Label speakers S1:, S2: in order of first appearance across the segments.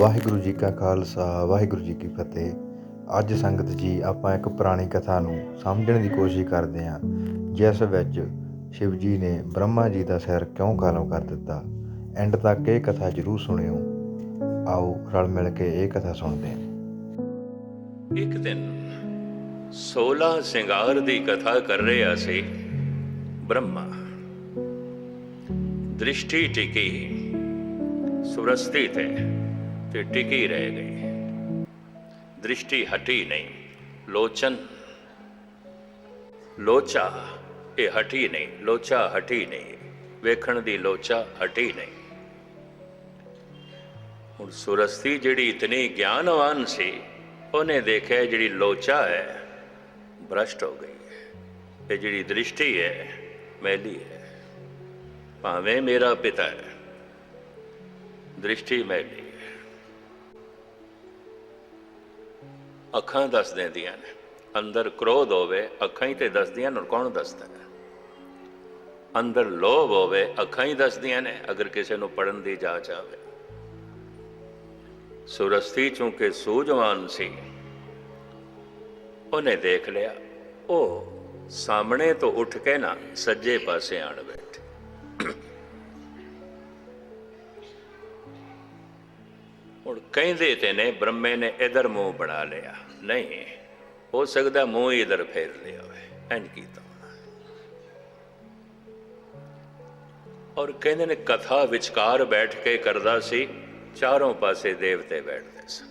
S1: ਵਾਹਿਗੁਰੂ ਜੀ ਕਾ ਖਾਲਸਾ, ਵਾਹਿਗੁਰੂ ਜੀ ਕੀ ਫਤਿਹ। ਅੱਜ ਸੰਗਤ ਜੀ ਆਪਾਂ ਇੱਕ ਪੁਰਾਣੀ ਕਥਾ ਨੂੰ ਸਮਝਣ ਦੀ ਕੋਸ਼ਿਸ਼ ਕਰਦੇ ਹਾਂ, ਜਿਸ ਵਿੱਚ ਸ਼ਿਵ ਜੀ ਨੇ ਬ੍ਰਹਮਾ ਜੀ ਦਾ ਸਿਰ ਕਿਉਂ ਕਾਲਮ ਕਰ ਦਿੱਤਾ? ਐਂਡ ਤੱਕ ਇਹ ਕਥਾ ਜ਼ਰੂਰ ਸੁਣਿਓ। ਆਓ ਰਲ ਮਿਲ ਕੇ ਇਹ ਕਥਾ ਸੁਣਦੇ ਹਾਂ।
S2: ਇੱਕ ਦਿਨ 16 ਸਿੰਗਾਰ ਦੀ ਕਥਾ ਕਰ ਰਿਹਾ ਸੀ ਬ੍ਰਹਮਾ। ਦ੍ਰਿਸ਼ਟੀ ਟਿਕੀ, ਸੁਰਸਤੀ ਤੇ। ਤੇ ਟਿਕੀ ਰਹਿ ਗਈ ਦ੍ਰਿਸ਼ਟੀ ਹਟੀ ਨਹੀਂ ਲੋਚਨ ਲੋਚਾ ਇਹ ਹਟੀ ਨਹੀਂ ਲੋਚਾ ਹਟੀ ਨਹੀਂ ਵੇਖਣ ਦੀ ਲੋਚਾ ਹਟੀ ਨਹੀਂ ਹੁਣ ਸੁਰਸਤੀ ਜਿਹੜੀ ਇਤਨੀ ਗਿਆਨਵਾਨ ਸੀ ਉਹਨੇ ਦੇਖਿਆ ਜਿਹੜੀ ਲੋਚਾ ਹੈ ਭ੍ਰਸ਼ਟ ਹੋ ਗਈ ਹੈ ਇਹ ਜਿਹੜੀ ਦ੍ਰਿਸ਼ਟੀ ਹੈ ਮੈਲੀ ਹੈ ਭਾਵੇਂ ਮੇਰਾ ਪਿਤਾ ਹੈ ਦ੍ਰਿਸ਼ਟੀ ਮੈਲੀ ਅੱਖਾਂ ਦੱਸ ਦਿੰਦੀਆਂ ਨੇ। ਅੰਦਰ ਕ੍ਰੋਧ ਹੋਵੇ, ਅੱਖਾਂ ਹੀ ਤੇ ਦੱਸਦੀਆਂ ਨੇ, ਕੌਣ ਦੱਸਦਾ ਹੈ? ਅੰਦਰ ਲੋਭ ਹੋਵੇ, ਅੱਖਾਂ ਹੀ ਦੱਸਦੀਆਂ ਨੇ, ਅਗਰ ਕਿਸੇ ਨੂੰ ਪੜਨ ਦੀ ਜਾਚ ਆਵੇ। ਸੁਰਸਤੀ ਚੂੰਕਿ ਸੂਝਵਾਨ ਸੀ। ਉਹਨੇ ਦੇਖ ਲਿਆ, ਉਹ ਸਾਹਮਣੇ ਤੋਂ ਉੱਠ ਕੇ ਨਾ ਸੱਜੇ ਪਾਸੇ ਆਣ ਵੇ। ਹੁਣ ਕਹਿੰਦੇ ਤੇ ਨੇ, ਬ੍ਰਹਮੇ ਨੇ ਇਧਰ ਮੂੰਹ ਬਣਾ ਲਿਆ। ਨਹੀਂ, ਹੋ ਸਕਦਾ ਮੂੰਹ ਹੀ ਇਧਰ ਫੇਰ ਲਿਆ ਹੋਵੇ। ਇੰਜ ਕੀਤਾ ਔਰ ਕਹਿੰਦੇ ਨੇ, ਕਥਾ ਵਿਚਕਾਰ ਬੈਠ ਕੇ ਕਰਦਾ ਸੀ, ਚਾਰੋਂ ਪਾਸੇ ਦੇਵਤੇ ਬੈਠਦੇ ਸਨ।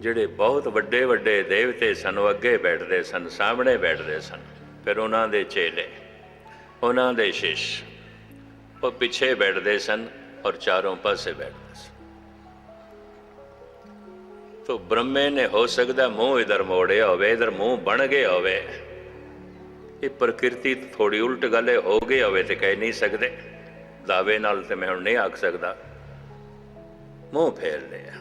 S2: ਜਿਹੜੇ ਬਹੁਤ ਵੱਡੇ ਵੱਡੇ ਦੇਵਤੇ ਸਨ, ਉਹ ਅੱਗੇ ਬੈਠਦੇ ਸਨ, ਸਾਹਮਣੇ ਬੈਠਦੇ ਸਨ, ਫਿਰ ਉਹਨਾਂ ਦੇ ਚੇਲੇ, ਉਹਨਾਂ ਦੇ ਸ਼ਿਸ਼। ਉਹ ਪਿੱਛੇ ਬੈਠਦੇ ਸਨ ਔਰ ਚਾਰੋਂ ਪਾਸੇ ਬੈਠਦੇ ਸਨ। ਤੋ ਬ੍ਰਹਮੇ ਨੇ ਹੋ ਸਕਦਾ ਮੂੰਹ ਇਧਰ ਮੋੜਿਆ ਹੋਵੇ, ਇਧਰ ਮੂੰਹ ਬਣ ਗਿਆ ਹੋਵੇ। ਇਹ ਪ੍ਰਕਿਰਤੀ ਥੋੜੀ ਉਲਟ ਗੱਲ ਹੋ ਗਈ ਹੋਵੇ ਤੇ ਕਹਿ ਨਹੀਂ ਸਕਦੇ। ਦਾਅਵੇ ਨਾਲ ਤੇ ਮੈਂ ਹੁਣ ਨਹੀਂ ਆਖ ਸਕਦਾ। ਮੂੰਹ ਫੇਰ ਲਿਆ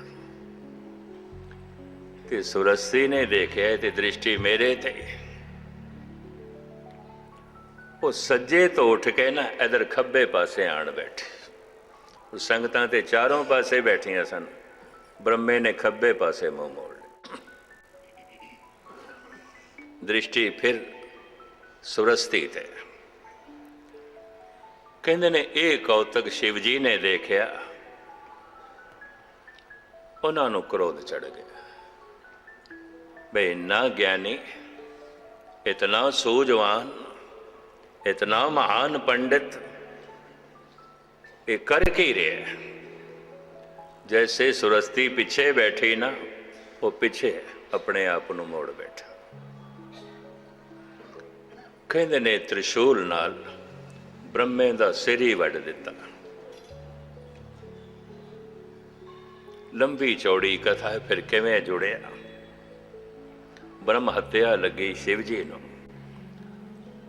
S2: ਕਿ ਸੁਰਸੀ ਨੇ ਦੇਖਿਆ ਤੇ ਦ੍ਰਿਸ਼ਟੀ ਮੇਰੇ ਤੇ। ਉਹ ਸੱਜੇ ਤੋਂ ਉੱਠ ਕੇ ਨਾ ਇਧਰ ਖੱਬੇ ਪਾਸੇ ਆਣ ਬੈਠੇ। ਉਹ ਸੰਗਤਾਂ ਤੇ ਚਾਰੋਂ ਪਾਸੇ ਬੈਠੀਆਂ ਸਨ। ਬ੍ਰਹਮੇ ਨੇ ਖੱਬੇ ਪਾਸੇ ਮੂੰਹ ਮੋੜ ਲਿਆ। ਦ੍ਰਿਸ਼ਟੀ ਫਿਰ ਸੁਰਸਤੀ ਤੇ। ਕਹਿੰਦੇ ਨੇ, ਇਹ ਕੌਤਕ ਸ਼ਿਵ ਜੀ ਨੇ ਦੇਖਿਆ। ਉਹਨਾਂ ਨੂੰ ਕ੍ਰੋਧ ਚੜ ਗਿਆ। ਬਈ, ਇੰਨਾ ਗਿਆਨੀ, ਇਤਨਾ ਸੂਝਵਾਨ ਇਤਨਾ ਮਹਾਨ ਪੰਡਿਤ ਇਹ ਕਰ ਕੀ ਰਿਹਾ ਜੈਸੇ ਸੁਰਸਤੀ ਪਿੱਛੇ ਬੈਠੀ ਨਾ ਉਹ ਪਿੱਛੇ ਆਪਣੇ ਆਪ ਨੂੰ ਮੋੜ ਬੈਠਾ। ਕਹਿੰਦੇ ਨੇ ਤ੍ਰਿਸ਼ੂਲ ਨਾਲ ਬ੍ਰਹਮੇ ਦਾ ਸਿਰ ਹੀ ਵੱਢ ਦਿੱਤਾ। ਲੰਬੀ ਚੌੜੀ ਕਥਾ ਹੈ, ਫਿਰ ਕਿਵੇਂ ਜੁੜਿਆ? ਬ੍ਰਹਮ ਹੱਤਿਆ ਲੱਗੀ ਸ਼ਿਵ ਜੀ ਨੂੰ।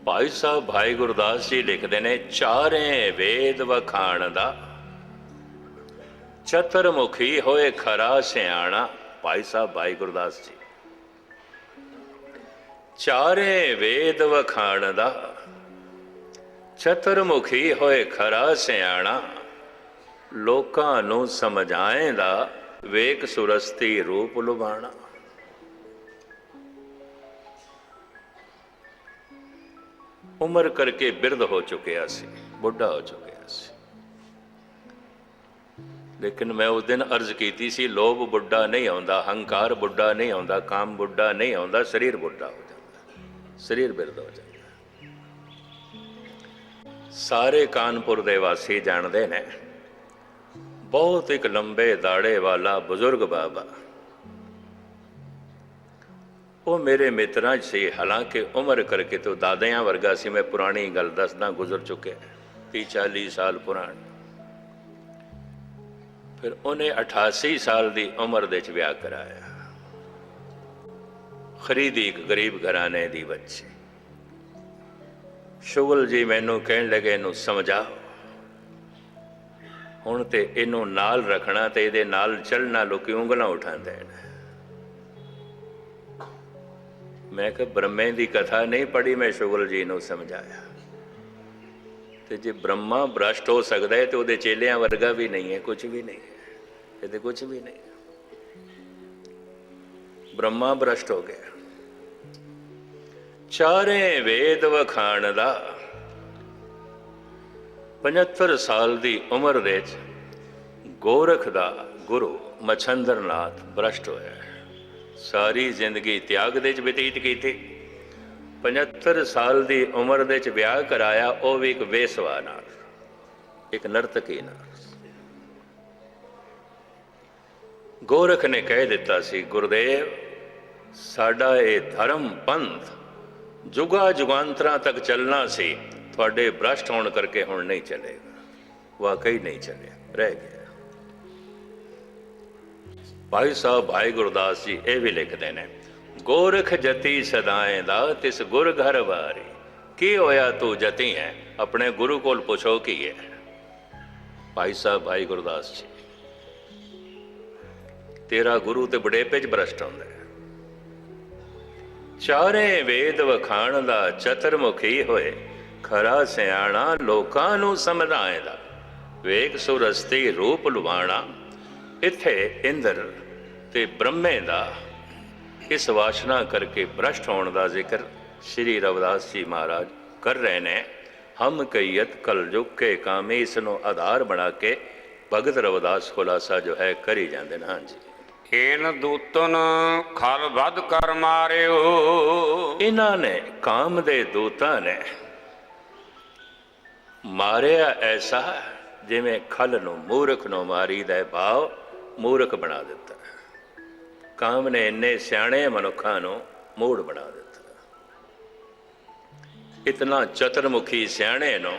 S2: ਭਾਈ ਸਾਹਿਬ, ਭਾਈ ਗੁਰਦਾਸ ਜੀ ਲਿਖਦੇ ਨੇ, ਚਾਰੇ ਵੇਦ ਵਖਾਣ ਦਾ। ਚਤਰਮੁਖੀ ਹੋਏ ਖਰਾ ਸਿਆਣਾ, ਭਾਈ ਸਾਹਿਬ, ਭਾਈ ਗੁਰਦਾਸ ਜੀ। ਚਾਰੇ ਵੇਦ ਵਖਾਣ ਦਾ। ਚਤਰਮੁਖੀ ਹੋਏ ਖਰਾ ਸਿਆਣਾ, ਲੋਕਾਂ ਨੂੰ ਸਮਝਾਏਂਦਾ ਵੇਖ ਸੁਰਸਤੀ ਰੂਪ ਲੁਭਾਣਾ। ਉਮਰ ਕਰਕੇ ਬਿਰਧ ਹੋ ਚੁੱਕਿਆ ਸੀ, ਬੁੱਢਾ ਹੋ ਚੁੱਕਿਆ ਸੀ। ਲੇਕਿਨ ਮੈਂ ਉਸ ਦਿਨ ਅਰਜ਼ ਕੀਤੀ ਸੀ, ਲੋਭ ਬੁੱਢਾ ਨਹੀਂ ਆਉਂਦਾ, ਹੰਕਾਰ ਬੁੱਢਾ ਨਹੀਂ ਆਉਂਦਾ, ਕਾਮ ਬੁੱਢਾ ਨਹੀਂ ਆਉਂਦਾ, ਸਰੀਰ ਬੁੱਢਾ ਹੋ ਜਾਂਦਾ, ਸਰੀਰ ਬਿਰਧ ਹੋ ਜਾਂਦਾ। ਸਾਰੇ ਕਾਨਪੁਰ ਦੇ ਵਾਸੀ ਜਾਣਦੇ ਨੇ, ਬਹੁਤ ਇੱਕ ਲੰਬੇ ਦਾੜੇ ਵਾਲਾ ਬਜ਼ੁਰਗ ਬਾਬਾ ਉਹ ਮੇਰੇ ਮਿੱਤਰਾਂ 'ਚ ਸੀ। ਹਾਲਾਂਕਿ ਉਮਰ ਕਰਕੇ ਤੋਂ ਦਾਦਿਆਂ ਵਰਗਾ ਸੀ, ਮੈਂ ਪੁਰਾਣੀ ਗੱਲ ਦੱਸਦਾ ਗੁਜ਼ਰ ਚੁੱਕਿਆ 30 40 ਸਾਲ ਪੁਰਾਣ। ਫਿਰ ਉਹਨੇ 88 ਸਾਲ ਦੀ ਉਮਰ ਦੇ ਚ ਵਿਆਹ ਕਰਾਇਆ। ਖਰੀਦੀ ਇੱਕ ਗਰੀਬ ਘਰਾਣੇ ਦੀ ਬੱਚੀ। ਸ਼ੁਗਲ ਜੀ ਮੈਨੂੰ ਕਹਿਣ ਲੱਗੇ, ਇਹਨੂੰ ਸਮਝਾਓ। ਹੁਣ ਤੇ ਇਹਨੂੰ ਨਾਲ ਰੱਖਣਾ ਤੇ ਇਹਦੇ ਨਾਲ ਚੱਲਣਾ, ਲੋਕੀ ਉਂਗਲਾਂ ਉਠਾਉਂਦੇ ਨੇ। ਮੈਂ ਕਿ ਬ੍ਰਹਮੇ ਦੀ ਕਥਾ ਨਹੀਂ ਪੜ੍ਹੀ, ਮੈਂ ਸ਼ੁਗਲ ਜੀ ਨੂੰ ਸਮਝਾਇਆ। ਤੇ ਜੇ ਬ੍ਰਹਮਾ ਭ੍ਰਸ਼ਟ ਹੋ ਸਕਦਾ ਹੈ, ਤੇ ਉਹਦੇ ਚੇਲਿਆਂ ਵਰਗਾ ਵੀ ਨਹੀਂ ਹੈ ਕੁਝ ਵੀ ਨਹੀਂ ਹੈ। ਇਹਦੇ ਕੁਝ ਵੀ ਨਹੀਂ ਬ੍ਰਹਮਾ ਭ੍ਰਸ਼ਟ ਹੋ ਗਿਆ। ਚਾਰੇ ਵੇਦ ਵਖਾਣ ਦਾ 75 ਸਾਲ ਦੀ ਉਮਰ ਵਿੱਚ ਗੋਰਖ ਦਾ ਗੁਰੂ ਮਛੰਦਰਨਾਥ ਭ੍ਰਸ਼ਟ ਹੋਇਆ ਸਾਰੀ ਜ਼ਿੰਦਗੀ ਤਿਆਗ ਦੇ ਵਿੱਚ ਬਤੀਤ ਕੀਤੀ। 75 ਸਾਲ ਦੀ ਉਮਰ ਦੇ ਵਿੱਚ ਵਿਆਹ ਕਰਾਇਆ, ਉਹ ਵੀ ਇੱਕ ਵੇਸਵਾ ਨਾਲ। ਇੱਕ ਨਰਤਕੀ ਨਾਲ। ਗੋਰਖ ਨੇ ਕਹਿ ਦਿੱਤਾ ਸੀ, ਗੁਰਦੇਵ, ਸਾਡਾ ਇਹ ਧਰਮ ਪੰਥ ਜੁਗਾ ਜੁਗਾਂਤਰਾਂ ਤੱਕ ਚੱਲਣਾ ਸੀ। ਤੁਹਾਡੇ ਭ੍ਰਸ਼ਟ ਹੋਣ ਕਰਕੇ ਹੁਣ ਨਹੀਂ ਚੱਲੇਗਾ। ਵਾਕਈ ਨਹੀਂ ਚੱਲਿਆ, ਰਹਿ ਗਿਆ। ਭਾਈ ਸਾਹਿਬ, ਭਾਈ ਗੁਰਦਾਸ ਜੀ, ਇਹ ਵੀ ਲਿਖਦੇ ਨੇ, ਗੋਰਖ ਜਤੀ ਸਦਾਏ ਦਾ ਤਿਸ ਗੁਰ ਘਰ ਵਾਰੀ। ਕੀ ਹੋਇਆ ਤੂੰ ਜਤੀ ਹੈ? ਆਪਣੇ ਗੁਰੂ ਕੋਲ ਪੁੱਛੋ ਕੀ ਹੈ? ਭਾਈ ਸਾਹਿਬ, ਭਾਈ ਗੁਰਦਾਸ ਜੀ, ਤੇਰਾ ਗੁਰੂ ਤੇ ਬੜੇਪੇ ਚ ਭ੍ਰਸ਼ਟ ਹੁੰਦਾ ਚਾਰੇ ਵੇਦ ਵਖਾਣ ਦਾ ਚਤਰਮੁਖੀ ਹੋਏ, ਖਰਾ ਸਿਆਣਾ ਲੋਕਾਂ ਨੂੰ ਸਮਝਾਏ ਦਾ ਵੇਖ ਸੁਰਸਤੀ ਰੂਪ ਲੁਵਾਣਾ ਇੱਥੇ ਇੰਦਰ ਤੇ ਬ੍ਰਹਮੇ ਦਾ ਇਸ ਵਾਸ਼ਨਾ ਕਰਕੇ ਭ੍ਰਸ਼ਟ ਹੋਣ ਦਾ ਜ਼ਿਕਰ ਸ਼੍ਰੀ ਰਵਿਦਾਸ ਜੀ ਮਹਾਰਾਜ ਕਰ ਰਹੇ ਨੇ। ਹਮ ਕਈਤ ਕਲਯੁਗ ਕੇ ਕਾਮੇ ਇਸ ਨੂੰ ਆਧਾਰ ਬਣਾ ਕੇ ਭਗਤ ਰਵਿਦਾਸ ਖੁਲਾਸਾ ਜੋ ਹੈ ਕਰੀ ਜਾਂਦੇ ਨੇ। ਹਾਂਜੀ।
S3: ਏਨ ਦੂਤਨ ਖਲ ਵੱਧ ਕਰ ਮਾਰਿਓ।
S2: ਇਹਨਾਂ ਨੇ ਕਾਮ ਦੇ ਦੂਤਾਂ ਨੇ ਮਾਰਿਆ ਐਸਾ ਜਿਵੇਂ ਖਲ ਨੂੰ ਮੂਰਖ ਨੂੰ ਮਾਰੀਦਾ ਹੈ। ਭਾਵ ਮੂਰਖ ਬਣਾ ਦਿੱਤਾ। ਕਾਮ ਨੇ ਇੰਨੇ ਸਿਆਣੇ ਮਨੁੱਖਾਂ ਨੂੰ ਮੂੜ ਬਣਾ ਦਿੱਤਾ। ਇਤਨਾ ਚਤਰਮੁਖੀ ਸਿਆਣੇ ਨੂੰ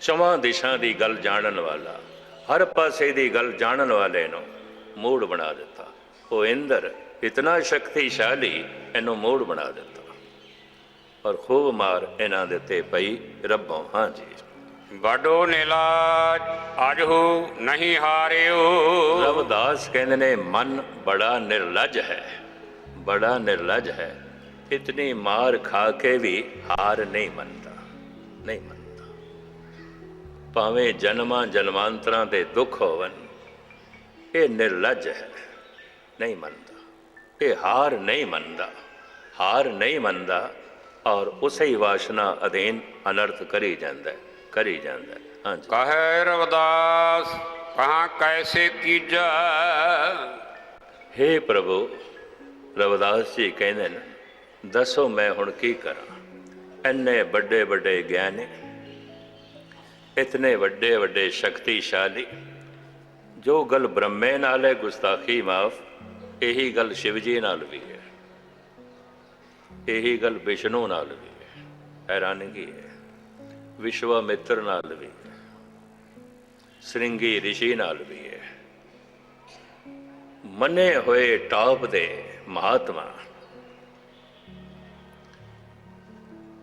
S2: ਚਵਾਂ ਦਿਸ਼ਾ ਦੀ ਗੱਲ ਜਾਣਨ ਵਾਲਾ, ਹਰ ਪਾਸੇ ਦੀ ਗੱਲ ਜਾਣਨ ਵਾਲੇ ਨੂੰ ਮੂੜ ਬਣਾ ਦਿੱਤਾ। ਉਹ ਇੰਦਰ ਇਤਨਾ ਸ਼ਕਤੀਸ਼ਾਲੀ ਇਹਨੂੰ ਮੂੜ ਬਣਾ ਦਿੱਤਾ। ਔਰ ਖੂਬ ਮਾਰ ਇਹਨਾਂ ਦੇ ਤੇ ਪਈ, ਰੱਬੋਂ ਹਾਂਜੀ
S3: ਵੱਡੋ ਨਿਲਾਜ ਅਜਹੂ ਨਹੀਂ ਹਾਰਿਓ।
S2: ਰਵਿਦਾਸ ਕਹਿੰਦੇ ਨੇ ਮਨ ਬੜਾ ਨਿਰਲਜ ਹੈ ਬੜਾ ਨਿਰਲਜ ਹੈ। ਇਤਨੀ ਮਾਰ ਖਾ ਕੇ ਵੀ ਹਾਰ ਨਹੀਂ ਮੰਨਦਾ ਨਹੀਂ ਮੰਨਦਾ। ਭਾਵੇਂ ਜਨਮਾਂ ਜਨਮਾਂਤਰਾਂ ਦੇ ਦੁੱਖ ਹੋਵਨ ਇਹ ਨਿਰਲਜ ਹੈ ਨਹੀਂ ਮੰਨਦਾ। ਇਹ ਹਾਰ ਨਹੀਂ ਮੰਨਦਾ ਹਾਰ ਨਹੀਂ ਮੰਨਦਾ ਔਰ ਉਸੇ ਹੀ ਵਾਸ਼ਨਾ ਅਧੀਨ ਅਨਰਥ ਕਰੀ ਜਾਂਦਾ ਹੈ, ਕਰੀ ਜਾਂਦਾ ਹੈ। ਹਾਂਜੀ।
S3: ਕਹੈ ਰਵਦਾਸ ਕਹਾਂ ਕੈਸੇ ਕੀਜੈ?
S2: ਹੇ ਪ੍ਰਭੂ ਰਵਿਦਾਸ ਜੀ ਕਹਿੰਦੇ ਨੇ ਦੱਸੋ ਮੈਂ ਹੁਣ ਕੀ ਕਰਾਂ? ਇੰਨੇ ਵੱਡੇ ਵੱਡੇ ਗਿਆਨੀ ਇਤਨੇ ਵੱਡੇ ਵੱਡੇ ਸ਼ਕਤੀਸ਼ਾਲੀ ਜੋ ਗੱਲ ਬ੍ਰਹਮੇ ਨਾਲ ਹੈ ਗੁਸਤਾਖੀ ਮਾਫ ਇਹੀ ਗੱਲ ਸ਼ਿਵ ਜੀ ਨਾਲ ਵੀ ਹੈ। ਇਹੀ ਗੱਲ ਵਿਸ਼ਨੂੰ ਨਾਲ ਵੀ ਹੈ। ਹੈਰਾਨਗੀ ਹੈ। ਵਿਸ਼ਵਾਮਿੱਤਰ ਨਾਲ ਵੀ, ਸ੍ਰਿੰਗੀ ਰਿਸ਼ੀ ਨਾਲ ਵੀ ਹੈ। ਮੰਨੇ ਹੋਏ ਟਾਪ ਦੇ ਮਹਾਤਮਾ,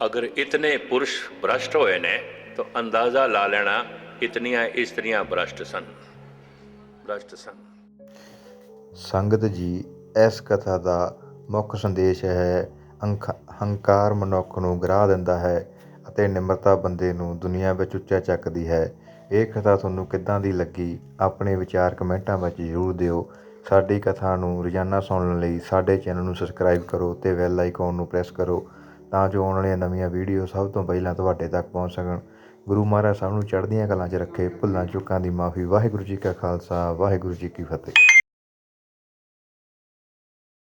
S2: ਅਗਰ ਇਤਨੇ ਪੁਰਸ਼ ਭ੍ਰਸ਼ਟ ਹੋਏ ਨੇ, ਤਾਂ ਅੰਦਾਜ਼ਾ ਲਾ ਲੈਣਾ ਇਤਨੀਆਂ ਇਸਤਰੀਆਂ ਭ੍ਰਸ਼ਟ ਸਨ ਭ੍ਰਸ਼ਟ ਸਨ।
S1: ਸੰਗਤ ਜੀ, ਇਸ ਕਥਾ ਦਾ ਮੁੱਖ ਸੰਦੇਸ਼ ਹੈ, ਅੰਖ, ਹੰਕਾਰ ਮਨੁੱਖ ਨੂੰ ਗਰਾ ਦਿੰਦਾ ਹੈ। ਅਤੇ ਨਿਮਰਤਾ ਬੰਦੇ ਨੂੰ ਦੁਨੀਆ ਵਿੱਚ ਉੱਚਾ ਚੱਕਦੀ ਹੈ। ਇਹ ਕਥਾ ਤੁਹਾਨੂੰ ਕਿੱਦਾਂ ਦੀ ਲੱਗੀ? ਆਪਣੇ ਵਿਚਾਰ ਕਮੈਂਟਾਂ ਵਿੱਚ ਜ਼ਰੂਰ ਦਿਓ। ਸਾਡੀ ਕਥਾ ਨੂੰ ਰੋਜ਼ਾਨਾ ਸੁਣਨ ਲਈ ਸਾਡੇ ਚੈਨਲ ਨੂੰ ਸਬਸਕ੍ਰਾਈਬ ਕਰੋ ਤੇ ਬੈਲ ਆਈਕਨ ਨੂੰ ਪ੍ਰੈਸ ਕਰੋ ਤਾਂ ਜੋ ਆਉਣ ਵਾਲੀਆਂ ਨਵੀਆਂ ਵੀਡੀਓ ਸਭ ਤੋਂ ਪਹਿਲਾਂ ਤੁਹਾਡੇ ਤੱਕ ਪਹੁੰਚ ਸਕਣ। ਗੁਰੂ ਮਹਾਰਾਜ ਸਭ ਨੂੰ ਚੜ੍ਹਦੀਆਂ ਕਲਾਂ 'ਚ ਰੱਖੇ ਭੁੱਲਾਂ ਚੁੱਕਾਂ ਦੀ ਮਾਫੀ। ਵਾਹਿਗੁਰੂ ਜੀ ਕਾ ਖਾਲਸਾ, ਵਾਹਿਗੁਰੂ ਜੀ ਕੀ ਫਤਿਹ।